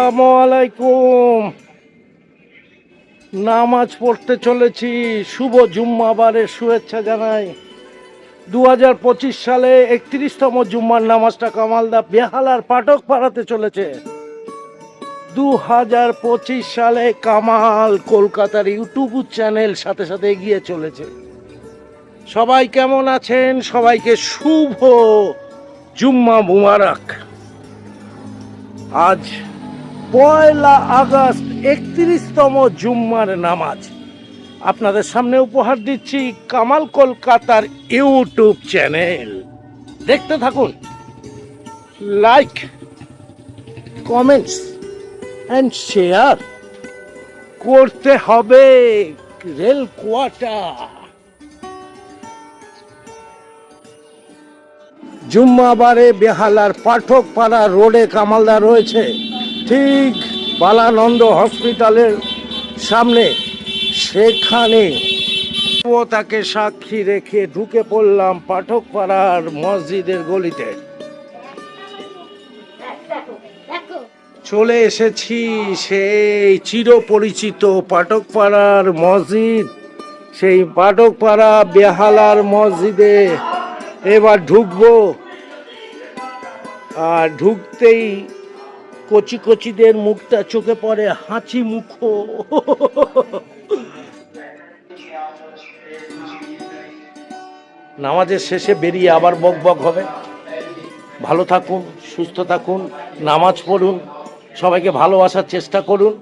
আসসালামু আলাইকুম। নামাজ পড়তে চলেছি। শুভ জুম্মাবারের শুভেচ্ছা জানাই। দু হাজার পঁচিশ সালে একত্রিশতম জুম্মার নামাজটা কামালদা বেহালার পাঠক পাড়াতে চলেছে। দু হাজার পঁচিশ সালে কামাল কলকাতার ইউটিউব চ্যানেল সাথে সাথে এগিয়ে চলেছে। সবাই কেমন আছেন? সবাইকে শুভ জুম্মা মুবারক। আজ পয়লা আগস্ট একত্রিশতম জুম্মার নামাজ। আপনাদের সামনে উপহার দিচ্ছি কামাল কলকাতার ইউটিউব চ্যানেল। দেখতে থাকুন। লাইক, কমেন্টস অ্যান্ড শেয়ার করতে হবে রেল কোয়ার্টার জুম্মাবারে বেহালার পাঠক পাড়া রোডে কামালদা রয়েছে। ঠিক বালানন্দ হসপিটালের সামনে সেখানে ও তাকে সাক্ষী রেখে ঢুকে পড়লাম পাঠক পাড়ার মসজিদের গলিতে। চলে এসেছি সেই চিরপরিচিত পাঠক পাড়ার মসজিদ। সেই পাঠক পাড়া বেহালার মসজিদে এবার ঢুকবো। আর ঢুকতেই কচি কচিদের মুখটা চোখে পড়ে হাঁচি মুখ। নামাজের শেষে বেরিয়ে আবার বক বক হবে। ভালো থাকুন, সুস্থ থাকুন, নামাজ পড়ুন, সবাইকে ভালোবাসার চেষ্টা করুন।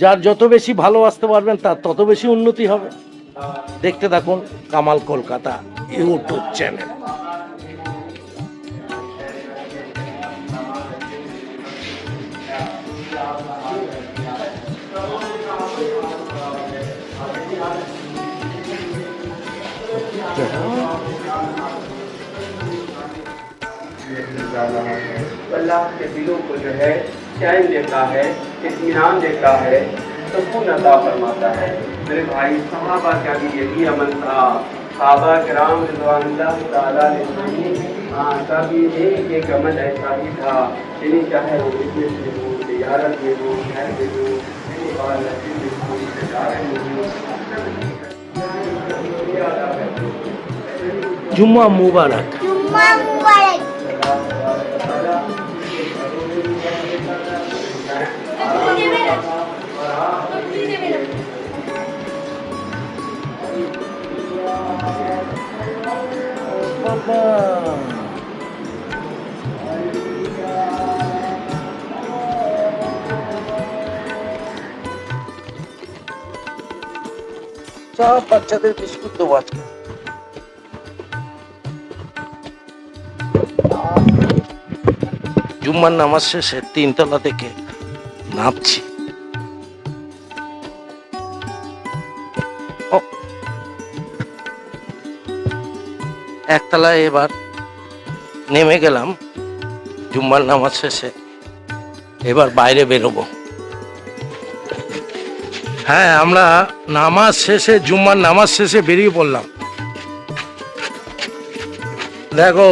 যার যত বেশি ভালোবাসতে পারবেন, তার তত বেশি উন্নতি হবে। দেখতে থাকুন কামাল কলকাতা ইউটিউব চ্যানেল। अल्लाह के दिलों को जो है चैन देता है इत्मीनान देता है सुकून अता फरमाता है। मेरे भाई सहाबा का भी यही अमल था। सहाबा कराम अलैहि हाँ एक एक अमल ऐसा ही था जिन्हें चाहे वो बिज़नेस में हो तजारत में हो घर में हो किसी बार नसीब में সব বাচ্চাদের বিস্কুট দেবো আজকে। জুম্মার নামাজ শেষে তিনতলা থেকে নামছি। একতলায় এবার নেমে গেলাম। জুম্মার নামাজ শেষে এবার বাইরে বেরোবো। হ্যাঁ আমরা নামাজ শেষে, জুম্মার নামাজ শেষে বেরিয়ে পড়লাম। দেখো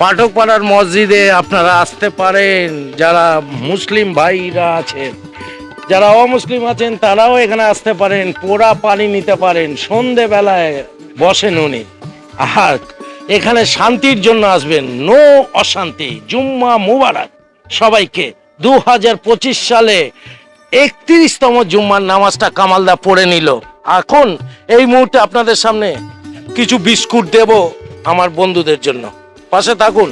পাঠক পাড়ার মসজিদে আপনারা আসতে পারেন, যারা মুসলিম ভাইরা আছেন, যারা অমুসলিম আছেন, তারাও এখানে আসতে পারেন, পোড়া পানি নিতে পারেন, সন্ধেবেলায় বসেন উনি। আর এখানে শান্তির জন্য আসবেন, নো অশান্তি, জুম্মা মুবারক। সবাইকে, দু হাজার পঁচিশ সালে একত্রিশতম জুম্মার নামাজটা কামালদা পড়ে নিল। এখন এই মুহূর্তে আপনাদের সামনে কিছু বিস্কুট দেব আমার বন্ধুদের জন্য। পাশে থাকুন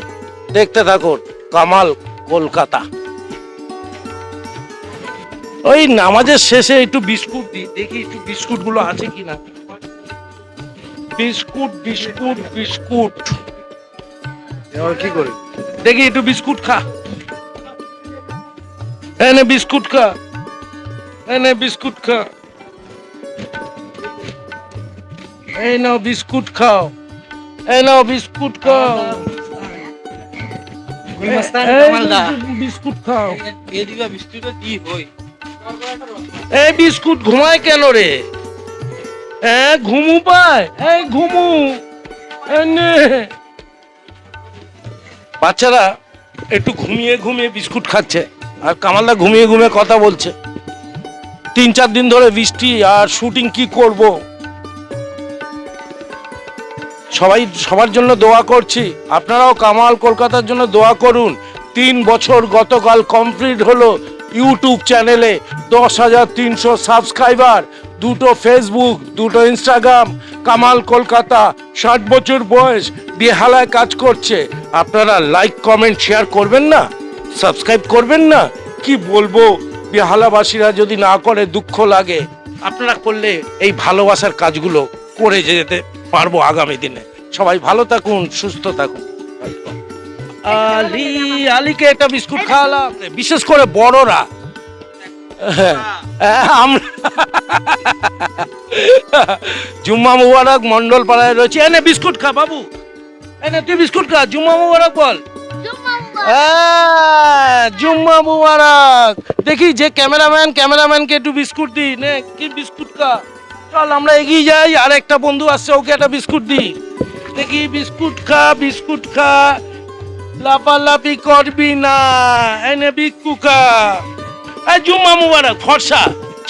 দেখতে থাকুন কামাল কলকাতা। ওই নামাজের শেষে একটু বিস্কুট দিই দেখি একটু বিস্কুটগুলো আছে কিনা। Biscuit biscuit biscuit. এবার কি করি? দেখি একটু বিস্কুট খা। এনে বিস্কুট খা। এনে বিস্কুট খা। এই নাও বিস্কুট খাও। এই নাও বিস্কুট খাও। গুলমস্তান এই কামালদা বিস্কুট খাও। এ দিবা বৃষ্টিটা কি হই এই বিস্কুট ঘুমায় কেন রে? হ্যাঁ ঘুমু পায়? এই ঘুমু। বাচ্চারা একটু ঘুমিয়ে ঘুমিয়ে বিস্কুট খাচ্ছে। আর কামালদা ঘুমিয়ে ঘুমিয়ে কথা বলছে। তিন চার দিন ধরে বৃষ্টি আর শুটিং কি করব? সবাই, সবার জন্য দোয়া করছি। আপনারাও কামাল কলকাতার জন্য দোয়া করুন। তিন বছর গতকাল কমপ্লিট হলো ইউটিউব চ্যানেলে দশ হাজার তিনশো সাবস্ক্রাইবার দুটো ফেসবুক দুটো ইনস্টাগ্রাম কামাল কলকাতা, ষাট বছর বয়স, বেহালায় কাজ করছে। আপনারা লাইক কমেন্ট শেয়ার করবেন না? সাবস্ক্রাইব করবেন না? কি বলব? বেহালাবাসীরা যদি না করে দুঃখ লাগে আপনারা করলে এই ভালোবাসার কাজগুলো করে যেতে পারব আগামী দিনে। সবাই ভালো থাকুন সুস্থ থাকুন। আলি আলীকে একটা বিস্কুট খাওয়ালাম। বিশেষ করে বড়রা। হ্যাঁ, আমরা জুম্মা মুবারক মন্ডল পাড়ায় রয়েছে। এনে বিস্কুট খা বাবু। এনে তুই বিস্কুট খা জুম্মা মুবারক বল। হ্যাঁ, জুম্মা মুবারক। দেখি যে ক্যামেরাম্যান, ক্যামেরাম্যানকে একটু বিস্কুট দি নে, কি বিস্কুট খা চল, আমরা এগিয়ে যাই আর একটা বন্ধু আসছে ওকে একটা বিস্কুট দি দেখি, বিস্কুট খা বিস্কুট খা। লাপালাপি করবি না এনে বিস্কু খা। এই জুম্মা মুবারক, ফর্সা,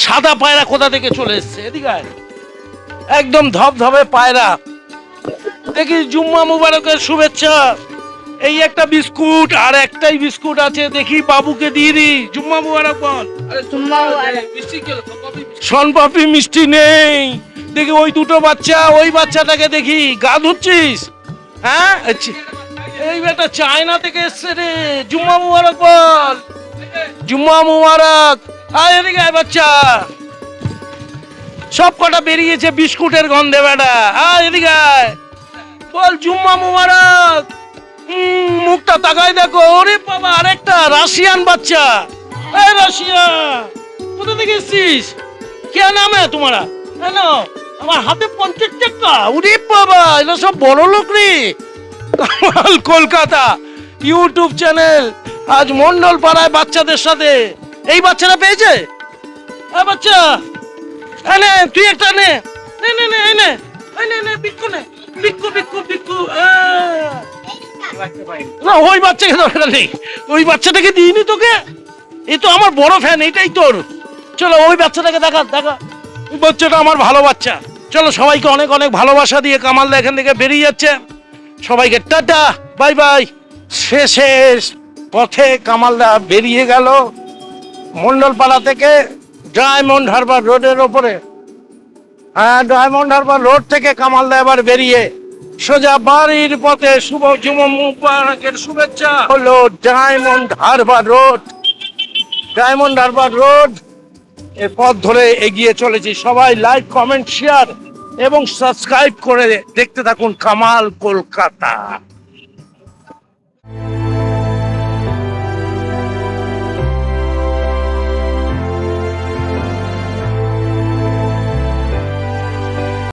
সাদা পায়রা কোথা থেকে চলে এসছে? এদিকে। একদম ধবধবে পায়রা। দেখি, জুম্মা মুবারকের শুভেচ্ছা। এই একটা বিস্কুট আর একটাই বিস্কুট আছে দেখি বাবুকে দিয়ে দি। জুম্মা মুবারক বল সন পাপি মিষ্টি নেই। দেখি ওই দুটো বাচ্চা ওই বাচ্চাটাকে দেখি। গা ধুচ্ছিস হ্যাঁ আচ্ছা। এই বেটা চায়না থেকে এসছে রে। জুম্মা মুবারক বল জুম্মা মুবারক। আয় এদিকে আয় বাচ্চা। সব কটা বেরিয়েছে বিস্কুটের গন্ধে বেটা। আয় এদিকে আয়। বল জুম্মা মুবারক। মুখটা তাকায় দেখো। ওরে বাবা, আরেকটা রাশিয়ান বাচ্চা। এই রাশিয়া, কোথা থেকে এসছিস? কে নাম তোমারা? কেন আমার হাতে পঞ্চাশ টাকা। উরে বাবা সব বড় লোক রে। কামাল কলকাতা ইউটিউব চ্যানেল, আজ মন্ডল পাড়ায় বাচ্চাদের সাথে। এই বাচ্চারা পেয়েছে? হ্যাঁ বাচ্চা নে, তুই একটা নে। নে নে নে নে। নে নে নে। না, ওই বাচ্চাকে দরকার নেই। ওই বাচ্চাটাকে দিইনি তোকে? এই তো আমার বড় ফ্যান এটাই তোর। চলো, ওই বাচ্চাটাকে দেখা দেখা। ওই বাচ্চাটা আমার ভালো বাচ্চা। চলো, সবাইকে অনেক অনেক ভালোবাসা দিয়ে কামালদা এখান থেকে বেরিয়ে যাচ্ছে। সবাইকে টাটা, বাই বাই। শেষে পথে কামালদা বেরিয়ে গেল মন্ডলপাড়া থেকে ডায়মন্ড হারবার রোডের ওপরে। হ্যাঁ ডায়মন্ড হারবার রোড থেকে কামালদা এবার বেরিয়ে সোজা বাড়ির পথে শুভ যুব মুবারকের শুভেচ্ছা। হলো Diamond Harbour Road. Diamond Harbour Road এ পথ ধরে এগিয়ে চলেছি সবাই। লাইক কমেন্ট শেয়ার এবং সাবস্ক্রাইব করে দেখতে থাকুন কামাল কলকাতা।